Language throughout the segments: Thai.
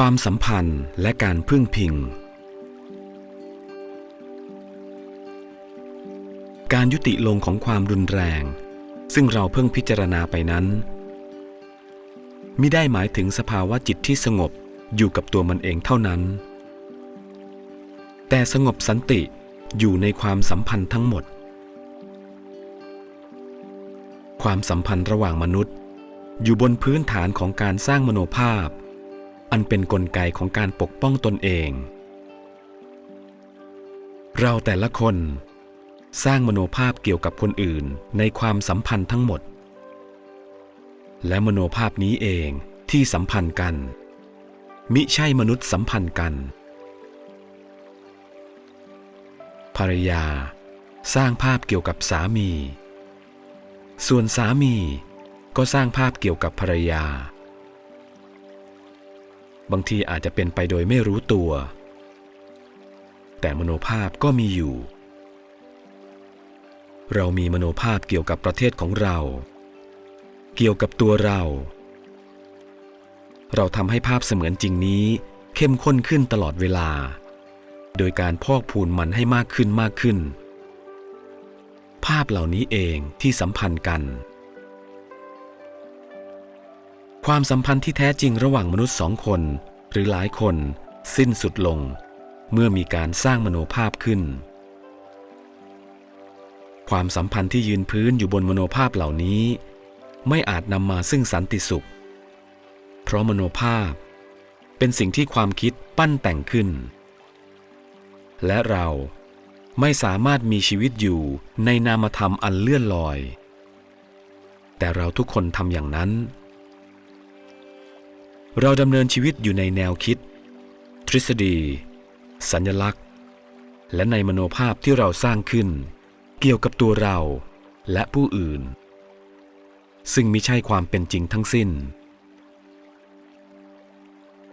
ความสัมพันธ์และการพึ่งพิง การยุติลงของความรุนแรง ซึ่งเราเพิ่งพิจารณาไปนั้นมิได้หมายถึงสภาวะจิตที่สงบอยู่กับตัวมันเองเท่านั้น แต่สงบสันติอยู่ในความสัมพันธ์ทั้งหมด ความสัมพันธ์ระหว่างมนุษย์ อยู่บนพื้นฐานของการสร้างมโนภาพ อันเป็นนกลไกของการปกป้องตนเอง เราแต่ละคน สร้างมโนภาพเกี่ยวกับคนอื่นในความสัมพันธ์ทั้งหมด และมโนภาพนี้เองที่สัมพันธ์กัน มิใช่มนุษย์สัมพันธ์กัน ภรรยา สร้างภาพเกี่ยวกับสามี ส่วนสามีก็สร้างภาพเกี่ยวกับภรรยา บางทีอาจจะเป็นไปโดยไม่รู้ตัว แต่มโนภาพก็มีอยู่ เรามีมโนภาพเกี่ยวกับประเทศของเรา เกี่ยวกับตัวเรา เราทำให้ภาพเสมือนจริงนี้ เข้มข้นขึ้นตลอดเวลา โดยการพอกพูนมันให้มากขึ้นมากขึ้น ภาพเหล่านี้เองที่สัมพันธ์กัน ความสัมพันธ์ที่แท้จริงระหว่างมนุษย์สองคน หรือหลายคนสิ้นสุดลง เมื่อมีการสร้างมโนภาพขึ้น ความสัมพันธ์ที่ยืนพื้นอยู่บนมโนภาพเหล่านี้ ไม่อาจนำมาซึ่งสันติสุข เพราะมโนภาพ เป็นสิ่งที่ความคิดปั้นแต่งขึ้น และเราไม่สามารถมีชีวิตอยู่ในนามธรรมอันเลื่อนลอย แต่เราทุกคนทำอย่างนั้น เราดำเนินชีวิตอยู่ในแนวคิด ทฤษฎี สัญลักษณ์ และในมโนภาพที่เราสร้างขึ้น เกี่ยวกับตัวเราและผู้อื่น ซึ่งมิใช่ความเป็นจริงทั้งสิ้น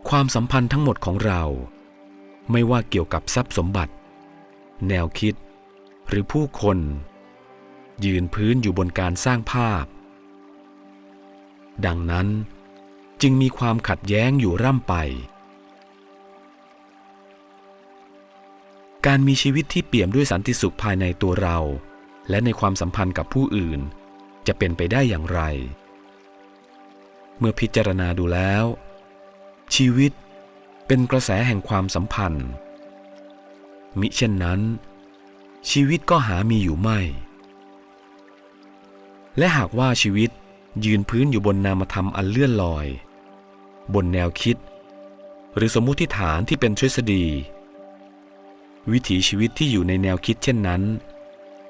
ความสัมพันธ์ทั้งหมดของเรา ไม่ว่าเกี่ยวกับทรัพย์สมบัติ แนวคิด หรือผู้คน ยืนพื้นอยู่บนการสร้างภาพ ดังนั้น จึงมีความขัดแย้งอยู่ร่ำไป การมีชีวิตที่เปี่ยมด้วยสันติสุขภายในตัวเรา และในความสัมพันธ์กับผู้อื่น จะเป็นไปได้อย่างไร เมื่อพิจารณาดูแล้ว ชีวิตเป็นกระแสแห่งความสัมพันธ์ มิเช่นนั้น ชีวิตก็หามีอยู่ไม่ และหากว่าชีวิตยืนพื้นอยู่บนนามธรรมอันเลื่อนลอย บนแนวคิด หรือสมมุติฐานที่เป็นทฤษฎี วิถีชีวิตที่อยู่ในแนวคิดเช่นนั้น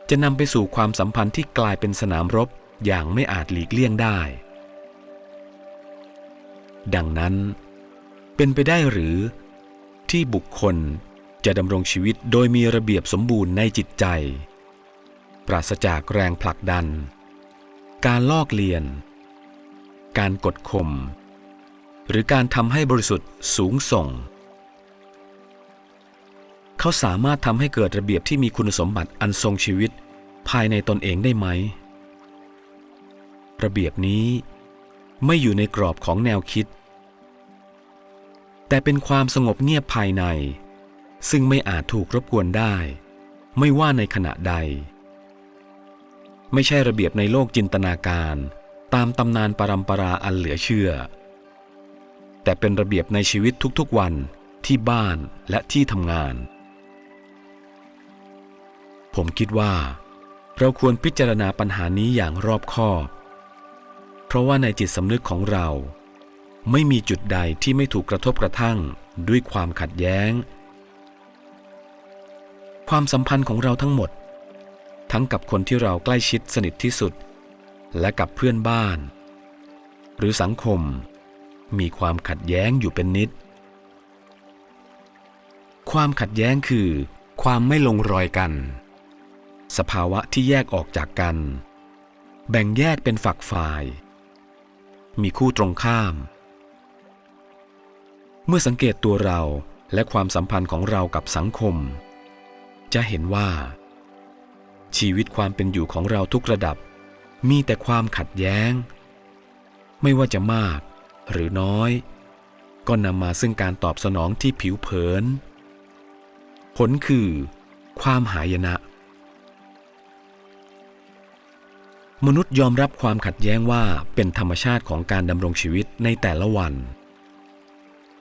จะนำไปสู่ความสัมพันธ์ที่กลายเป็นสนามรบอย่างไม่อาจหลีกเลี่ยงได้ ดังนั้น เป็นไปได้หรือที่บุคคลจะดำรงชีวิตโดยมีระเบียบสมบูรณ์ในจิตใจ ปราศจากแรงผลักดัน การลอกเลียน การกดข่ม หรือการทำให้บริสุทธิ์สูงส่ง เขาสามารถทำให้เกิดระเบียบที่มีคุณสมบัติอันทรงชีวิต ภายในตนเองได้ไหม ระเบียบนี้ไม่อยู่ในกรอบของแนวคิด แต่เป็นความสงบเงียบภายใน ซึ่งไม่อาจถูกรบกวนได้ ไม่ว่าในขณะใด ไม่ใช่ระเบียบในโลกจินตนาการ ตามตำนานปรัมปราอันเหลือเชื่อ แต่เป็นระเบียบในชีวิตทุกๆวันที่บ้านและที่ทำงาน ผมคิดว่า เราควรพิจารณาปัญหานี้อย่างรอบคอบ เพราะว่าในจิตสำนึกของเรา ไม่มีจุดใดที่ไม่ถูกกระทบกระทั่งด้วยความขัดแย้ง ความสัมพันธ์ของเราทั้งหมด ทั้งกับคนที่เราใกล้ชิดสนิทที่สุด และกับเพื่อนบ้าน หรือสังคม มีความขัดแย้งอยู่เป็นนิด ความขัดแย้งคือ ความไม่ลงรอยกัน สภาวะที่แยกออกจากกัน แบ่งแยกเป็นฝักฝ่าย มีคู่ตรงข้าม เมื่อสังเกตตัวเราและความสัมพันธ์ของเรากับสังคม จะเห็นว่า ชีวิตความเป็นอยู่ของเราทุกระดับ มีแต่ความขัดแย้ง ไม่ว่าจะมาก หรือน้อย ก็นำมาซึ่งการตอบสนองที่ผิวเผิน ผลคือ ความหายนะ มนุษย์ยอมรับความขัดแย้งว่าเป็นธรรมชาติของการดำรงชีวิตในแต่ละวัน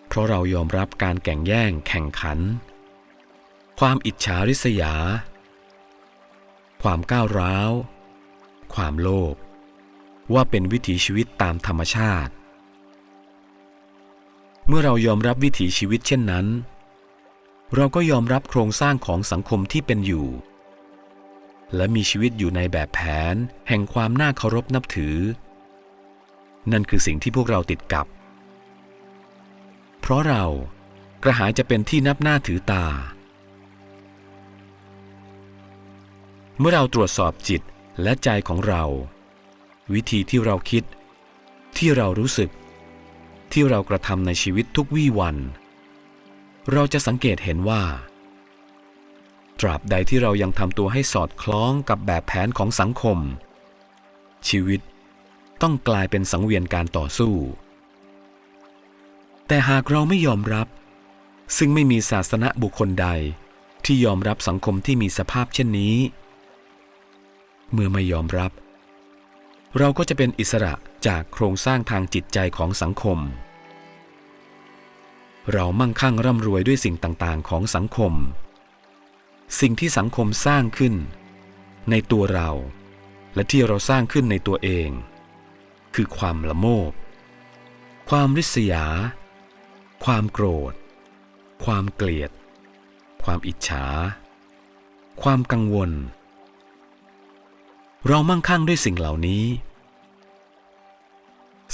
เพราะเรายอมรับการแข่งแย่งแข่งขัน ความอิจฉาริษยา ความก้าวร้าว ความโลภว่าเป็นวิถีชีวิตตามธรรมชาติ เมื่อเรายอมรับวิถีชีวิตเช่นนั้น เราก็ยอมรับโครงสร้างของสังคมที่เป็นอยู่ และมีชีวิตอยู่ในแบบแผนแห่งความน่าเคารพนับถือ นั่นคือสิ่งที่พวกเราติดกับ เพราะเรากระหายจะเป็นที่นับหน้าถือตา เมื่อเราตรวจสอบจิตและใจของเรา วิธีที่เราคิด ที่เรารู้สึก ที่เรากระทำในชีวิตทุกวี่วัน เราจะสังเกตเห็นว่า ตราบใดที่เรายังทำตัวให้สอดคล้องกับแบบแผนของสังคม ชีวิตต้องกลายเป็นสังเวียนการต่อสู้ แต่หากเราไม่ยอมรับ ซึ่งไม่มีศาสนบุคคลใด ที่ยอมรับสังคมที่มีสภาพเช่นนี้ เมื่อไม่ยอมรับเเราก็จะเป็นอิสระจากโครงสร้างทางจิตใจของสังคม เรามั่งคั่งร่ำรวยด้วยสิ่งต่างๆ ของสังคม สิ่งที่สังคมสร้างขึ้น ในตัวเรา และที่เราสร้างขึ้นในตัวเอง คือความละโมบ ความริษยา ความโกรธ ความเกลียด ความอิจฉา ความกังวล เรามั่งคั่งด้วยสิ่งเหล่านี้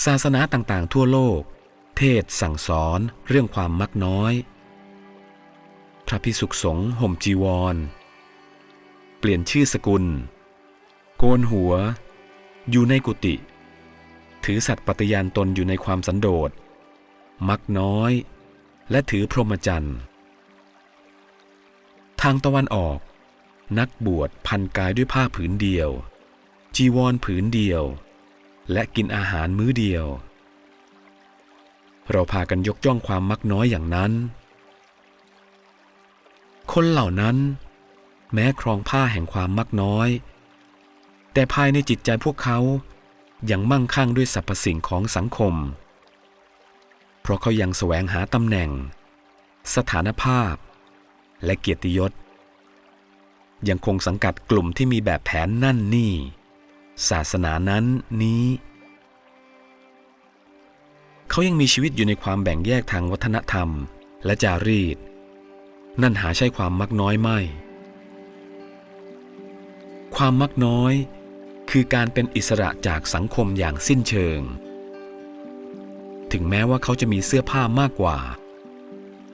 ศาสนาต่างๆ ทั่วโลก เทศสั่งสอนเรื่องความมักน้อย พระพิสุขสงฆ์ห่มจีวร เปลี่ยนชื่อสกุล โกนหัว อยู่ในกุฏิถือสัตว์ปฏิญาณตนอยู่ในความสันโดษ มักน้อย และถือพรหมจรรย์ ทางตะวันออก นักบวชพันกายด้วยผ้าผืนเดียว จีวรผืนเดียว และกินอาหารมื้อเดียว เราพากันยกย่องความมักน้อยอย่างนั้น คนเหล่านั้น แม้ครองผ้าแห่งความมักน้อย แต่ภายในจิตใจพวกเขายังมั่งคั่งด้วยสรรพสิ่งของสังคม เพราะเขายังแสวงหาตำแหน่ง สถานภาพ และเกียรติยศยังคงสังกัดกลุ่มที่มีแบบแผนนั่นนี่ ศาสนานั้นนี้ เขายังมีชีวิตอยู่ในความแบ่งแยกทางวัฒนธรรม และจารีต นั่นหาใช่ความมักน้อยไม่ ความมักน้อย คือการเป็นอิสระจากสังคมอย่างสิ้นเชิง ถึงแม้ว่าเขาจะมีเสื้อผ้ามากกว่า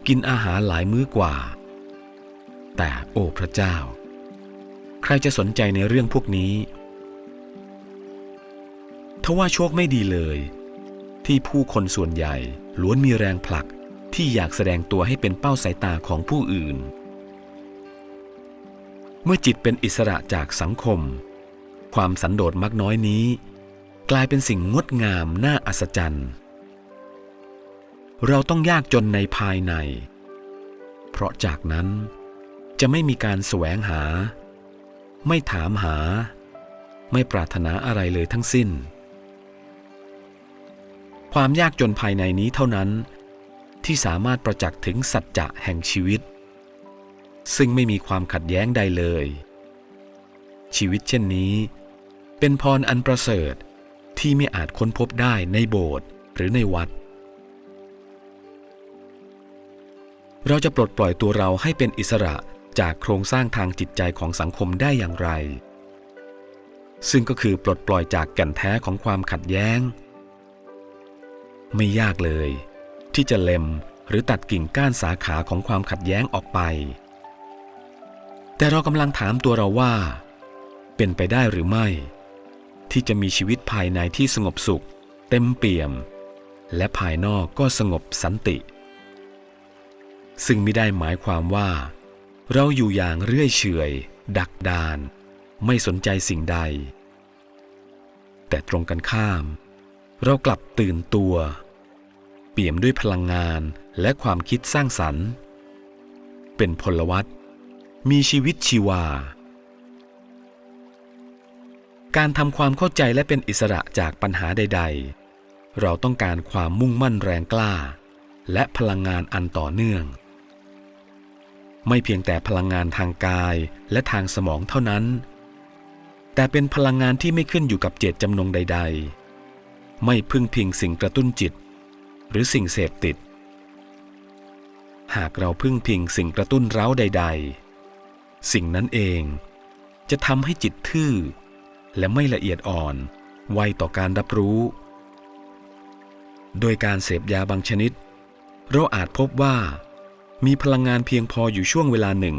กินอาหารหลายมื้อกว่า แต่โอ้พระเจ้า ใครจะสนใจในเรื่องพวกนี้ ทว่าโชคไม่ดีเลย ที่ผู้คนส่วนใหญ่ล้วนมีแรงผลักที่อยากแสดงตัวให้เป็นเป้าสายตาของผู้อื่น เมื่อจิตเป็นอิสระจากสังคม ความสันโดษมักน้อยนี้ กลายเป็นสิ่งงดงามน่าอัศจรรย์เราต้องยากจนในภายใน เพราะจากนั้นจะไม่มีการแสวงหา ไม่ถามหา ไม่ปรารถนาอะไรเลยทั้งสิ้น ความยากจนภายในนี้เท่านั้น ที่สามารถประจักษ์ถึงสัจจะแห่งชีวิต ซึ่งไม่มีความขัดแย้งใดเลย ชีวิตเช่นนี้ เป็นพรอันประเสริฐที่ไม่อาจค้นพบได้ในโบสถ์หรือในวัด เราจะปลดปล่อยตัวเราให้เป็นอิสระจากโครงสร้างทางจิตใจของสังคมได้อย่างไร ซึ่งก็คือปลดปล่อยจากแก่นแท้ของความขัดแย้ง ไม่ยากเลย ที่จะเล็มหรือตัดกิ่งก้านสาขาของความขัดแย้งออกไป แต่เรากำลังถามตัวเราว่า เป็นไปได้หรือไม่ ที่จะมีชีวิตภายในที่สงบสุข เต็มเปี่ยม และภายนอกก็สงบสันติ ซึ่งไม่ได้หมายความว่า เราอยู่อย่างเรื่อยเฉยดักดาน ไม่สนใจสิ่งใด แต่ตรงกันข้าม เรากลับตื่นตัว เปี่ยมด้วยพลังงานและความคิดสร้างสรรค์ เป็นพลวัตมีชีวิตชีวา การทำความเข้าใจและเป็นอิสระจากปัญหาใด ๆ เราต้องการความมุ่งมั่นแรงกล้า และพลังงานอันต่อเนื่อง ไม่เพียงแต่พลังงานทางกายและทางสมองเท่านั้น แต่เป็นพลังงานที่ไม่ขึ้นอยู่กับเจตจำนงใด ๆ ไม่พึ่งพิงสิ่งกระตุ้นจิต หรือสิ่งเสพติด หากเราพึ่งพิงสิ่งกระตุ้นเร้าใด ๆ สิ่งนั้นเองจะทำให้จิตทื่อ และไม่ละเอียดอ่อนไวต่อการรับรู้ โดยการเสพยาบางชนิด เราอาจพบว่า มีพลังงานเพียงพออยู่ช่วงเวลาหนึ่ง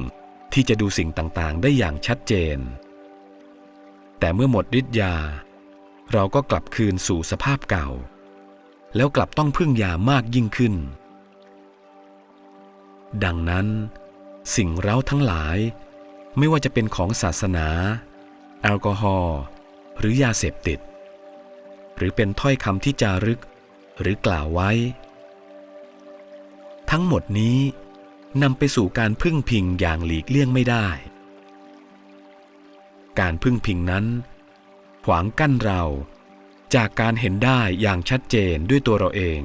ที่จะดูสิ่งต่างๆ ได้อย่างชัดเจน แต่เมื่อหมดฤทธิ์ยา เราก็กลับคืนสู่สภาพเก่า แล้วกลับต้องพึ่งยามากยิ่งขึ้น ดังนั้น สิ่งเร้าทั้งหลาย ไม่ว่าจะเป็นของศาสนา แอลกอฮอล์หรือยาเสพติด หรือเป็นถ้อยคำที่จารึกหรือกล่าวไว้ ทั้งหมดนี้นำไปสู่การพึ่งพิงอย่างหลีกเลี่ยงไม่ได้ การพึ่งพิงนั้น ขวางกั้นเรา จากการเห็นได้อย่างชัดเจนด้วยตัวเราเอง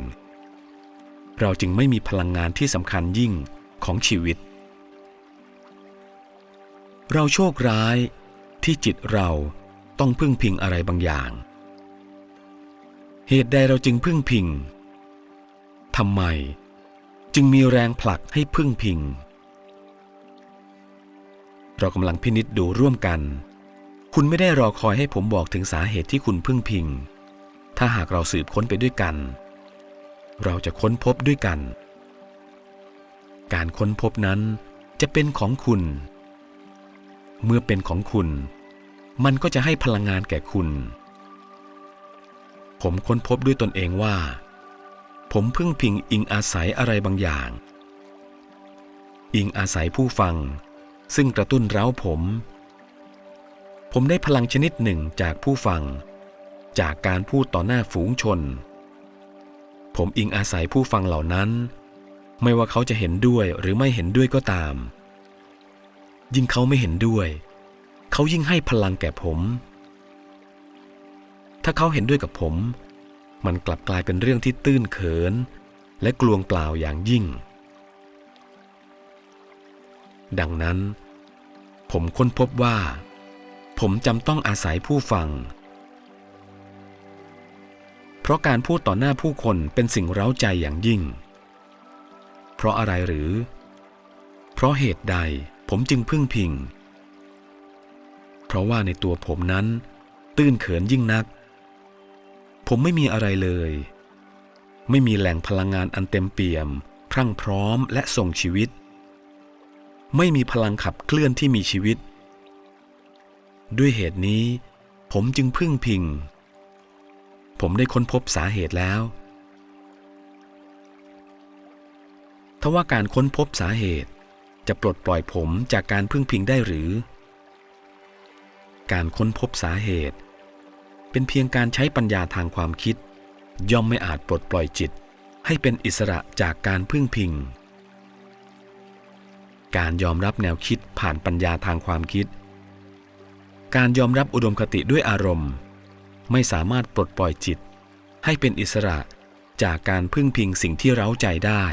เราจึงไม่มีพลังงานที่สำคัญยิ่งของชีวิต เราโชคร้ายที่จิตเราต้องพึ่งพิงอะไรบางอย่าง เหตุใดเราจึงพึ่งพิงทำไม จึงมีแรงผลักให้พึ่งพิง เรากำลังพินิษดูร่วมกัน คุณไม่ได้รอคอยให้ผมบอกถึงสาเหตุที่คุณพึ่งพิง ถ้าหากเราสืบค้นไปด้วยกัน เราจะค้นพบด้วยกัน การค้นพบนั้นจะเป็นของคุณ เมื่อเป็นของคุณ มันก็จะให้พลังงานแก่คุณ ผมค้นพบด้วยตนเองว่า ผมพึ่งพิงอิงอาศัยอะไรบางอย่าง อิงอาศัยผู้ฟัง ซึ่งกระตุ้นเร้าผม ผมได้พลังชนิดหนึ่งจากผู้ฟัง จากการพูดต่อหน้าฝูงชน ผมอิงอาศัยผู้ฟังเหล่านั้น ไม่ว่าเขาจะเห็นด้วยหรือไม่เห็นด้วยก็ตาม ยิ่งเขาไม่เห็นด้วย เขายิ่งให้พลังแก่ผม ถ้าเขาเห็นด้วยกับผม มันกลับกลายเป็นเรื่องที่ตื้นเขิน และกลวงเปล่าอย่างยิ่ง ดังนั้น ผมค้นพบว่า ผมจำต้องอาศัยผู้ฟัง ราะการพูดต่อหน้าผู้คนเป็นสิ่งเร้าใจอย่างยิ่ง เพราะอะไรหรือ เพราะเหตุใดผมจึงพึ่งพิง เพราะว่าในตัวผมนั้น ตื้นเขินยิ่งนัก ผมไม่มีอะไรเลย ไม่มีแหล่งพลังงานอันเต็มเปี่ยม พรั่งพร้อมและส่งชีวิต ไม่มีพลังขับเคลื่อนที่มีชีวิต ด้วยเหตุนี้ ผมจึงพึ่งพิง ผมได้ค้นพบสาเหตุแล้วทว่าการค้นพบสาเหตุ จะปลดปล่อยผมจากการพึ่งพิงได้หรือ การค้นพบสาเหตุ เป็นเพียงการใช้ปัญญาทางความคิด ย่อมไม่อาจปลดปล่อยจิต ให้เป็นอิสระจากการพึ่งพิง การยอมรับแนวคิดผ่านปัญญาทางความคิด การยอมรับอุดมคติด้วยอารมณ์ ไม่สามารถปลดปล่อยจิต ให้เป็นอิสระจากการพึ่งพิงสิ่งที่เร้าใจได้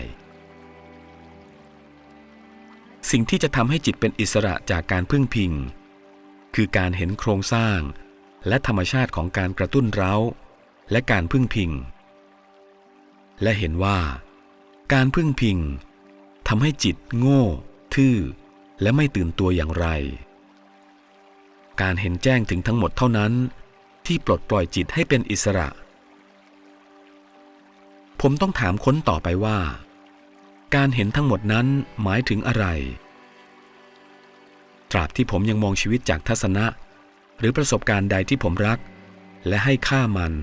สิ่งที่จะทำให้จิตเป็นอิสระจากการพึ่งพิง คือการเห็นโครงสร้าง และธรรมชาติของการกระตุ้นเร้า และการพึ่งพิง และเห็นว่า การพึ่งพิงทำให้จิตโง่ ทื่อ และไม่ตื่นตัวอย่างไร การเห็นแจ้งถึงทั้งหมดเท่านั้น ที่ปลดปล่อยจิตให้เป็นอิสระ ผมต้องถามค้นต่อไปว่า การเห็นทั้งหมดนั้นหมายถึงอะไร ตราบที่ผมยังมองชีวิตจากทัศนะ หรือประสบการณ์ใดที่ผมรัก และให้ค่ามัน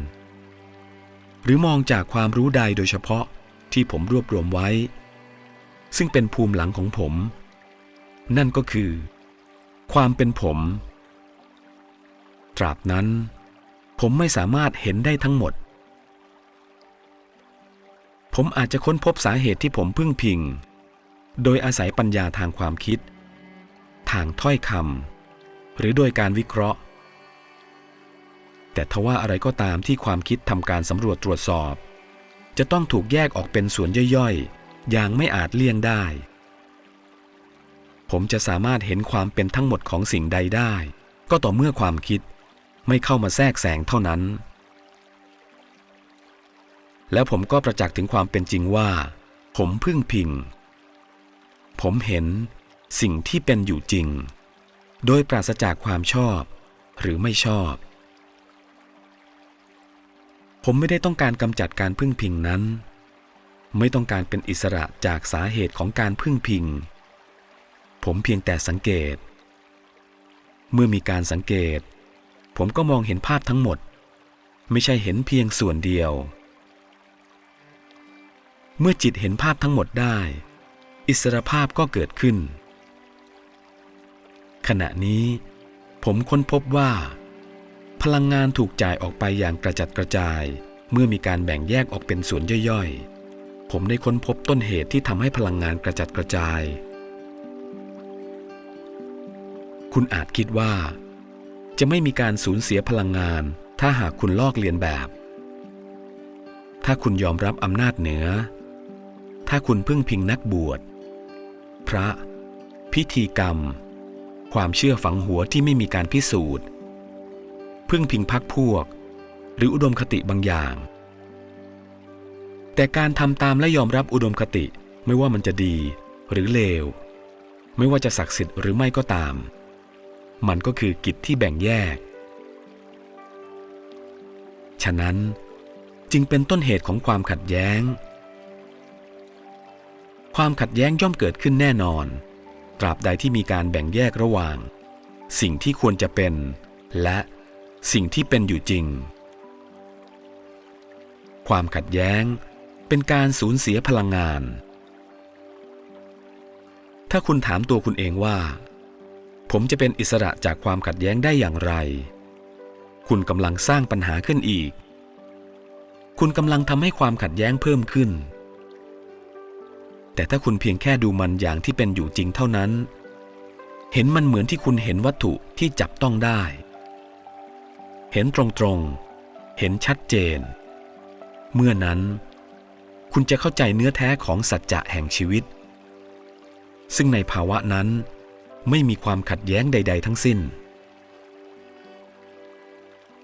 หรือมองจากความรู้ใดโดยเฉพาะที่ผมรวบรวมไว้ ซึ่งเป็นภูมิหลังของผม นั่นก็คือ ความเป็นผม ตราบนั้น ผมไม่สามารถเห็นได้ทั้งหมด ผมอาจจะค้นพบสาเหตุที่ผมพึ่งพิง โดยอาศัยปัญญาทางความคิด ทางถ้อยคำหรือโดยการวิเคราะห์ แต่ทว่าอะไรก็ตามที่ความคิดทำการสำรวจตรวจสอบ จะต้องถูกแยกออกเป็นส่วนย่อยๆ อย่างไม่อาจเลี่ยงได้ ผมจะสามารถเห็นความเป็นทั้งหมดของสิ่งใดได้ ก็ต่อเมื่อความคิด ไม่เข้ามาแทรกแซงเท่านั้น แล้วผมก็ประจักษ์ถึงความเป็นจริงว่า ผมพึ่งพิง ผมเห็นสิ่งที่เป็นอยู่จริง โดยปราศจากความชอบหรือไม่ชอบ ผมไม่ได้ต้องการกำจัดการพึ่งพิงนั้น ไม่ต้องการเป็นอิสระจากสาเหตุของการพึ่งพิง ผมเพียงแต่สังเกต เมื่อมีการสังเกต ผมก็มองเห็นภาพทั้งหมด ไม่ใช่เห็นเพียงส่วนเดียว เมื่อจิตเห็นภาพทั้งหมดได้ อิสรภาพก็เกิดขึ้น ขณะนี้ ผมค้นพบว่า พลังงานถูกจ่ายออกไปอย่างกระจัดกระจาย เมื่อมีการแบ่งแยกออกเป็นส่วนย่อยๆ ผมได้ค้นพบต้นเหตุที่ทำให้พลังงานกระจัดกระจาย คุณอาจคิดว่า จะไม่มีการสูญเสียพลังงาน ถ้าหากคุณลอกเลียนแบบ ถ้าคุณยอมรับอำนาจเหนือ ถ้าคุณพึ่งพิงนักบวช พระ พิธีกรรม ความเชื่อฝังหัวที่ไม่มีการพิสูจน์ พึ่งพิงพักพวก หรืออุดมคติบางอย่าง แต่การทำตามและยอมรับอุดมคติไม่ว่ามันจะดีหรือเลว ไม่ว่าจะศักดิ์สิทธิ์หรือไม่ก็ตาม มันก็คือกิจที่แบ่งแยก ฉะนั้นจึงเป็นต้นเหตุของความขัดแย้ง ความขัดแย้งย่อมเกิดขึ้นแน่นอน ตราบใดที่มีการแบ่งแยกระหว่าง สิ่งที่ควรจะเป็น และสิ่งที่เป็นอยู่จริง ความขัดแย้งเป็นการสูญเสียพลังงาน ถ้าคุณถามตัวคุณเองว่า ผมจะเป็นอิสระจากความขัดแย้งได้อย่างไร คุณกำลังสร้างปัญหาขึ้นอีก คุณกำลังทำให้ความขัดแย้งเพิ่มขึ้น แต่ถ้าคุณเพียงแค่ดูมันอย่างที่เป็นอยู่จริงเท่านั้น เห็นมันเหมือนที่คุณเห็นวัตถุที่จับต้องได้ เห็นตรงๆ เห็นชัดเจน เมื่อนั้น คุณจะเข้าใจเนื้อแท้ของสัจจะแห่งชีวิต ซึ่งในภาวะนั้น ไม่มีความขัดแย้งใด ๆ ทั้งสิ้น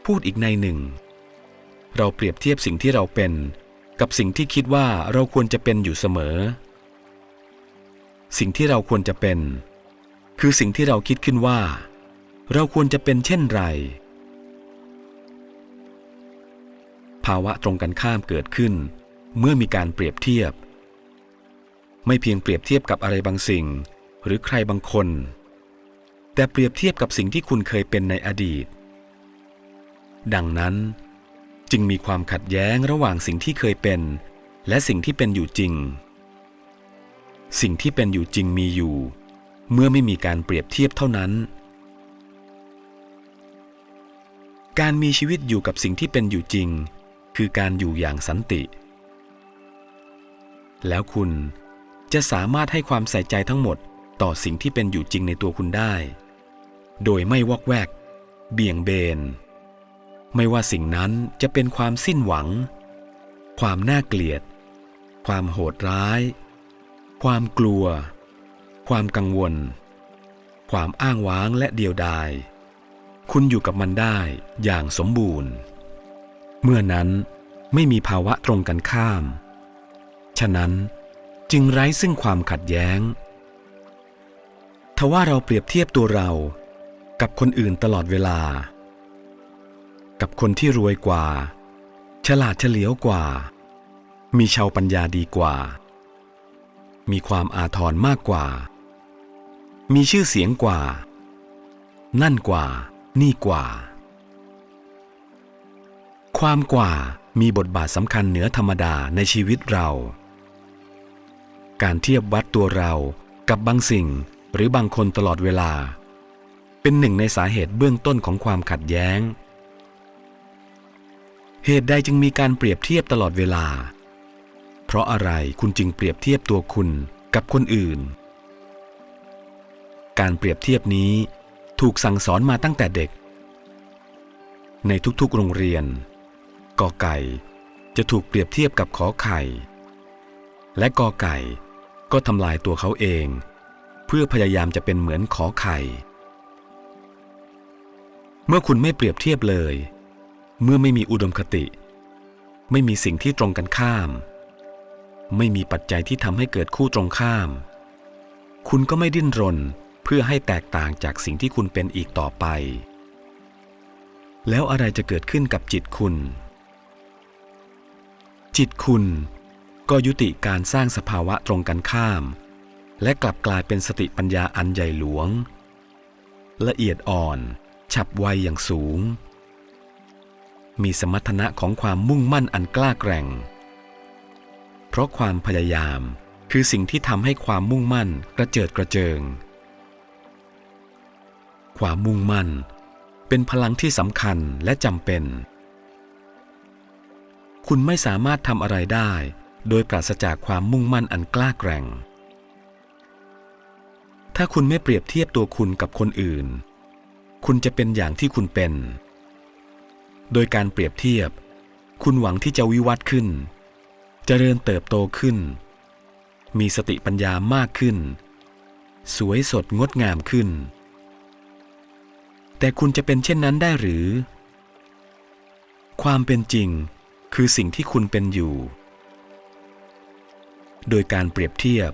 พูดอีกในหนึ่ง เราเปรียบเทียบสิ่งที่เราเป็น กับสิ่งที่คิดว่าเราควรจะเป็นอยู่เสมอ สิ่งที่เราควรจะเป็น คือสิ่งที่เราคิดขึ้นว่า เราควรจะเป็นเช่นไร ภาวะตรงกันข้ามเกิดขึ้น เมื่อมีการเปรียบเทียบ ไม่เพียงเปรียบเทียบกับอะไรบางสิ่ง หรือใครบางคน แต่เปรียบเทียบกับสิ่งที่คุณเคยเป็นในอดีต ดังนั้น จึงมีความขัดแย้งระหว่างสิ่งที่เคยเป็น และสิ่งที่เป็นอยู่จริง สิ่งที่เป็นอยู่จริงมีอยู่ เมื่อไม่มีการเปรียบเทียบเท่านั้น การมีชีวิตอยู่กับสิ่งที่เป็นอยู่จริง คือการอยู่อย่างสันติ แล้วคุณจะสามารถให้ความใส่ใจทั้งหมด ต่อสิ่งที่เป็นอยู่จริงในตัวคุณได้ โดยไม่วอกแวก เบี่ยงเบน ไม่ว่าสิ่งนั้นจะเป็นความสิ้นหวัง ความน่าเกลียด ความโหดร้าย ความกลัว ความกังวล ความอ้างว้างและเดียวดาย คุณอยู่กับมันได้อย่างสมบูรณ์ เมื่อนั้นไม่มีภาวะตรงกันข้าม ฉะนั้นจึงไร้ซึ่งความขัดแย้ง ทว่าเราเปรียบเทียบตัวเรากับคนอื่นตลอดเวลา กับคนที่รวยกว่า ฉลาดเฉลียวกว่า มีชาวปัญญาดีกว่า มีความอาทรมากกว่า มีชื่อเสียงกว่า นั่นกว่า นี่กว่า ความกว่ามีบทบาทสำคัญเหนือธรรมดาในชีวิตเรา การเทียบวัดตัวเรากับบางสิ่ง หรือบางคนตลอดเวลา เป็นหนึ่งในสาเหตุเบื้องต้นของความขัดแย้ง เหตุใดจึงมีการเปรียบเทียบตลอดเวลา เพราะอะไรคุณจึงเปรียบเทียบตัวคุณกับคนอื่น การเปรียบเทียบนี้ถูกสั่งสอนมาตั้งแต่เด็ก ในทุกๆโรงเรียนกอไก่จะถูกเปรียบเทียบกับขอไข่ และกอไก่ก็ทำลายตัวเขาเอง เพื่อพยายามจะเป็นเหมือนขอไข่ เมื่อคุณไม่เปรียบเทียบเลย เมื่อไม่มีอุดมคติ ไม่มีสิ่งที่ตรงกันข้าม ไม่มีปัจจัยที่ทำให้เกิดคู่ตรงข้าม คุณก็ไม่ดิ้นรนเพื่อให้แตกต่างจากสิ่งที่คุณเป็นอีกต่อไป แล้วอะไรจะเกิดขึ้นกับจิตคุณ จิตคุณก็ยุติการสร้างสภาวะตรงกันข้าม และกลับกลายเป็นสติปัญญาอันใหญ่หลวง ละเอียดอ่อน ฉับไวอย่างสูง มีสมรรถนะของความมุ่งมั่นอันกล้าแกร่ง เพราะความพยายามคือสิ่งที่ทำให้ความมุ่งมั่นกระเจิดกระเจิง ความมุ่งมั่นเป็นพลังที่สำคัญและจำเป็น คุณไม่สามารถทำอะไรได้ โดยปราศจากความมุ่งมั่นอันกล้าแกร่ง ถ้าคุณไม่เปรียบเทียบตัวคุณกับคนอื่น คุณจะเป็นอย่างที่คุณเป็น โดยการเปรียบเทียบ คุณหวังที่จะวิวัฒน์ขึ้นจเจริญเติบโตขึ้น มีสติปัญญามากขึ้น สวยสดงดงามขึ้น แต่คุณจะเป็นเช่นนั้นได้หรือ ความเป็นจริงคือสิ่งที่คุณเป็นอยู่ โดยการเปรียบเทียบ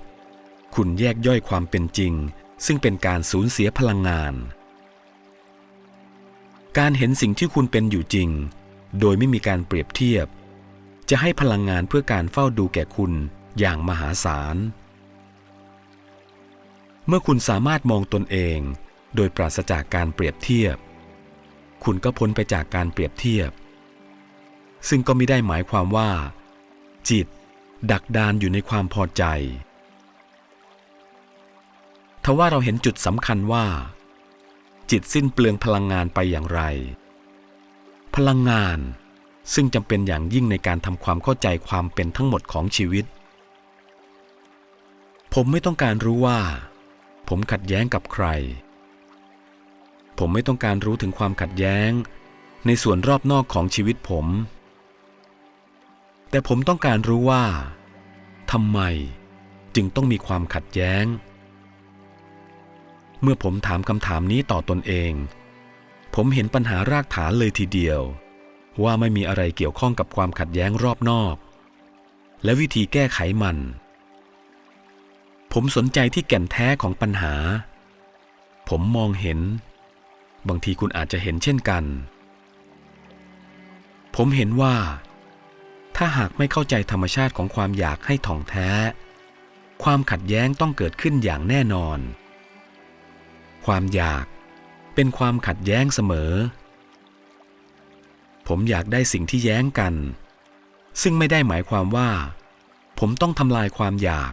คุณแยกย่อยความเป็นจริง ซึ่งเป็นการสูญเสียพลังงาน การเห็นสิ่งที่คุณเป็นอยู่จริง โดยไม่มีการเปรียบเทียบ จะให้พลังงานเพื่อการเฝ้าดูแก่คุณอย่างมหาศาล เมื่อคุณสามารถมองตนเอง โดยปราศจากการเปรียบเทียบ คุณก็พ้นไปจากการเปรียบเทียบ ซึ่งก็ไม่ได้หมายความว่า จิต ดักดานอยู่ในความพอใจ ทว่าเราเห็นจุดสำคัญว่า จิตสิ้นเปลืองพลังงานไปอย่างไร พลังงานซึ่งจำเป็นอย่างยิ่งในการทำความเข้าใจความเป็นทั้งหมดของชีวิต ผมไม่ต้องการรู้ว่า ผมขัดแย้งกับใคร ผมไม่ต้องการรู้ถึงความขัดแย้ง ในส่วนรอบนอกของชีวิตผม แต่ผมต้องการรู้ว่าทำไมจึงต้องมีความขัดแย้ง เมื่อผมถามคำถามนี้ต่อตนเอง ผมเห็นปัญหารากฐานเลยทีเดียว ว่าไม่มีอะไรเกี่ยวข้องกับความขัดแย้งรอบนอก และวิธีแก้ไขมัน ผมสนใจที่แก่นแท้ของปัญหา ผมมองเห็น บางทีคุณอาจจะเห็นเช่นกัน ผมเห็นว่า ถ้าหากไม่เข้าใจธรรมชาติของความอยากให้ถ่องแท้ ความขัดแย้งต้องเกิดขึ้นอย่างแน่นอน ความอยาก เป็นความขัดแย้งเสมอ ผมอยากได้สิ่งที่แย้งกัน ซึ่งไม่ได้หมายความว่า ผมต้องทำลายความอยาก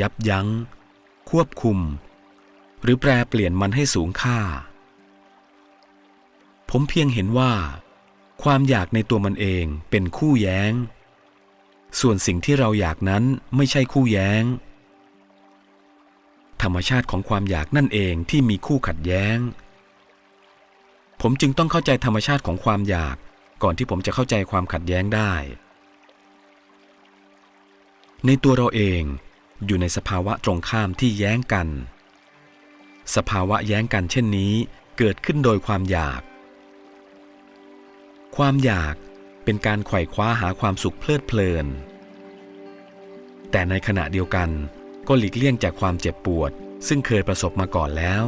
ยับยัง้ง ควบคุม หรือแปรเปลี่ยนมันให้สูงค่า ผมเพียงเห็นว่า ความอยากในตัวมันเองเป็นคู่แย้ง ส่วนสิ่งที่เราอยากนั้นไม่ใช่คู่แย้ง ธรรมชาติของความอยากนั่นเองที่มีคู่ขัดแย้ง ผมจึงต้องเข้าใจธรรมชาติของความอยาก ก่อนที่ผมจะเข้าใจความขัดแย้งได้ ในตัวเราเองอยู่ในสภาวะตรงข้ามที่แย้งกัน สภาวะแย้งกันเช่นนี้เกิดขึ้นโดยความอยาก ความอยากเป็นการไขว่คว้าหาความสุขเพลิดเพลิน แต่ในขณะเดียวกัน ก็หลีกเลี่ยงจากความเจ็บปวด ซึ่งเคยประสบมาก่อนแล้ว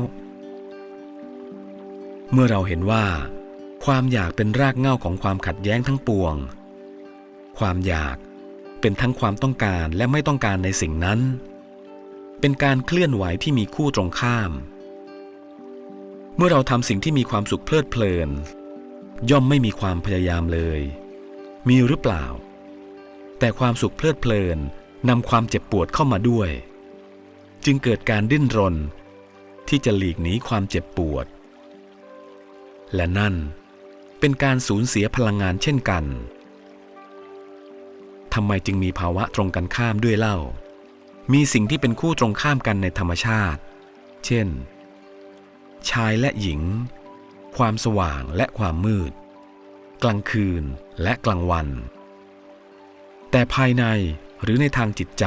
เมื่อเราเห็นว่า ความอยากเป็นรากเหง้าของความขัดแย้งทั้งปวง ความอยากเป็นทั้งความต้องการและไม่ต้องการในสิ่งนั้น เป็นการเคลื่อนไหวที่มีคู่ตรงข้าม เมื่อเราทำสิ่งที่มีความสุขเพลิดเพลิน ย่อมไม่มีความพยายามเลย มีหรือเปล่า แต่ความสุขเพลิดเพลิน นำความเจ็บปวดเข้ามาด้วย จึงเกิดการดิ้นรน ที่จะหลีกหนีความเจ็บปวด และนั่นเป็นการสูญเสียพลังงานเช่นกันทำไมจึงมีภาวะตรงกันข้ามด้วยเล่า มีสิ่งที่เป็นคู่ตรงข้ามกันในธรรมชาติ เช่น ชายและหญิง ความสว่างและความมืด กลางคืนและกลางวัน แต่ภายใน หรือในทางจิตใจ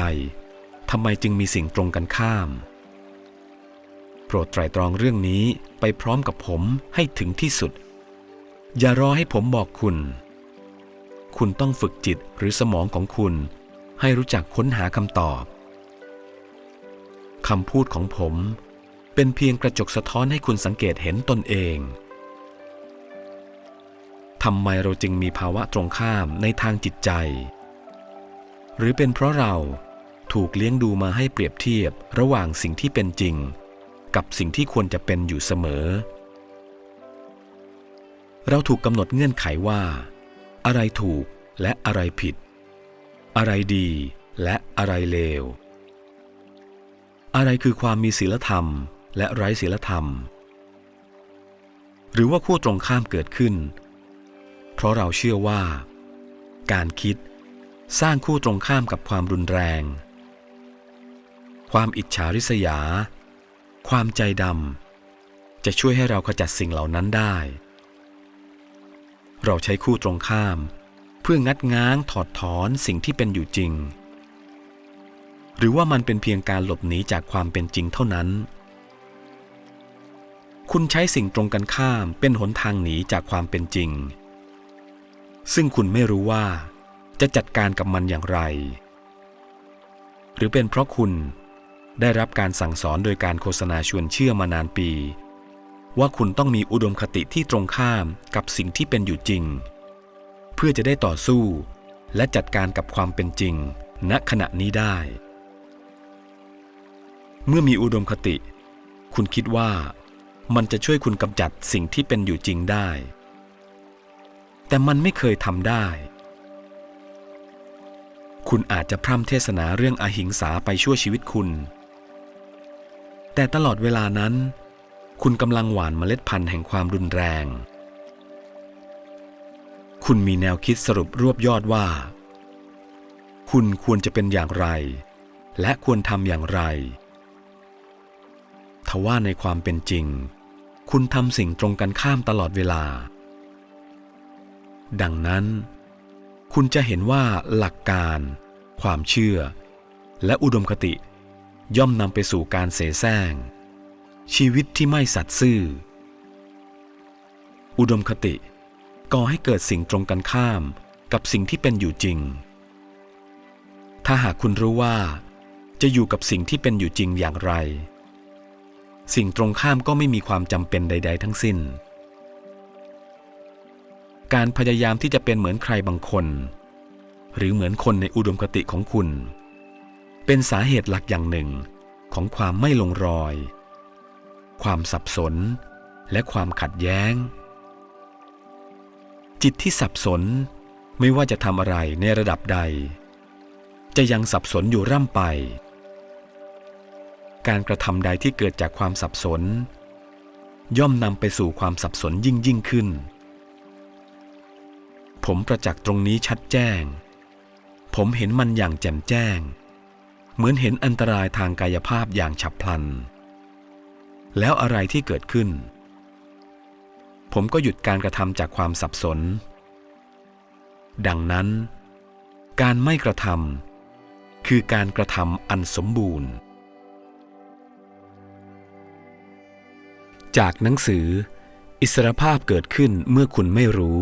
ทำไมจึงมีสิ่งตรงกันข้าม โปรดไตรตรองเรื่องนี้ไปพร้อมกับผมให้ถึงที่สุด อย่ารอให้ผมบอกคุณ คุณต้องฝึกจิตหรือสมองของคุณ ให้รู้จักค้นหาคำตอบคำพูดของผม เป็นเพียงกระจกสะท้อนให้คุณสังเกตเห็นตนเองทำไมเราจึงมีภาวะตรงข้ามในทางจิตใจ หรือเป็นเพราะเราถูกเลี้ยงดูมาให้เปรียบเทียบระหว่างสิ่งที่เป็นจริง กับสิ่งที่ควรจะเป็นอยู่เสมอ เราถูกกำหนดเงื่อนไขว่า อะไรถูกและอะไรผิด อะไรดีและอะไรเลว อะไรคือความมีศีลธรรม และไร้ศีลธรรม หรือว่าคู่ตรงข้ามเกิดขึ้น เพราะเราเชื่อว่า การคิด สร้างคู่ตรงข้ามกับความรุนแรง ความอิจฉาริษยา ความใจดำ จะช่วยให้เราขจัดสิ่งเหล่านั้นได้ เราใช้คู่ตรงข้าม เพื่องัดง้างถอดถอนสิ่งที่เป็นอยู่จริง หรือว่ามันเป็นเพียงการหลบหนีจากความเป็นจริงเท่านั้น คุณใช้สิ่งตรงกันข้ามเป็นหนทางหนีจากความเป็นจริง ซึ่งคุณไม่รู้ว่า จะจัดการกับมันอย่างไร หรือเป็นเพราะคุณได้รับการสั่งสอนโดยการโฆษณาชวนเชื่อมานานปี ว่าคุณต้องมีอุดมคติที่ตรงข้ามกับสิ่งที่เป็นอยู่จริง เพื่อจะได้ต่อสู้ และจัดการกับความเป็นจริง ณขณะนี้ได้ เมื่อมีอุดมคติ คุณคิดว่ามันจะช่วยคุณกำจัดสิ่งที่เป็นอยู่จริงได้ แต่มันไม่เคยทำได้ คุณอาจจะพร่ำเทศนาเรื่องอหิงสาไปชั่วชีวิตคุณ แต่ตลอดเวลานั้น คุณกำลังหว่านเมล็ดพันธุ์แห่งความรุนแรง คุณมีแนวคิดสรุปรวบยอดว่า คุณควรจะเป็นอย่างไร และควรทำอย่างไร ทว่าในความเป็นจริง คุณทำสิ่งตรงกันข้ามตลอดเวลา ดังนั้น คุณจะเห็นว่าหลักการ ความเชื่อ และอุดมคติ ย่อมนำไปสู่การเสแสร้ง ชีวิตที่ไม่สัตย์ซื่อ อุดมคติก่อให้เกิดสิ่งตรงกันข้ามกับสิ่งที่เป็นอยู่จริง ถ้าหากคุณรู้ว่า จะอยู่กับสิ่งที่เป็นอยู่จริงอย่างไร สิ่งตรงข้ามก็ไม่มีความจำเป็นใด ๆ ทั้งสิ้น การพยายามที่จะเป็นเหมือนใครบางคน หรือเหมือนคนในอุดมคติของคุณ เป็นสาเหตุหลักอย่างหนึ่งของความไม่ลงรอย ความสับสน และความขัดแย้ง จิตที่สับสนไม่ว่าจะทำอะไรในระดับใด จะยังสับสนอยู่ร่ำไป การกระทำใดที่เกิดจากความสับสน ย่อมนำไปสู่ความสับสนยิ่งยิ่งขึ้น ผมประจักษ์ตรงนี้ชัดแจ้ง ผมเห็นมันอย่างแจ่มแจ้ง เหมือนเห็นอันตรายทางกายภาพอย่างฉับพลัน แล้วอะไรที่เกิดขึ้น ผมก็หยุดการกระทำจากความสับสน ดังนั้น การไม่กระทำคือการกระทำอันสมบูรณ์ จากหนังสือ อิสรภาพเกิดขึ้นเมื่อคุณไม่รู้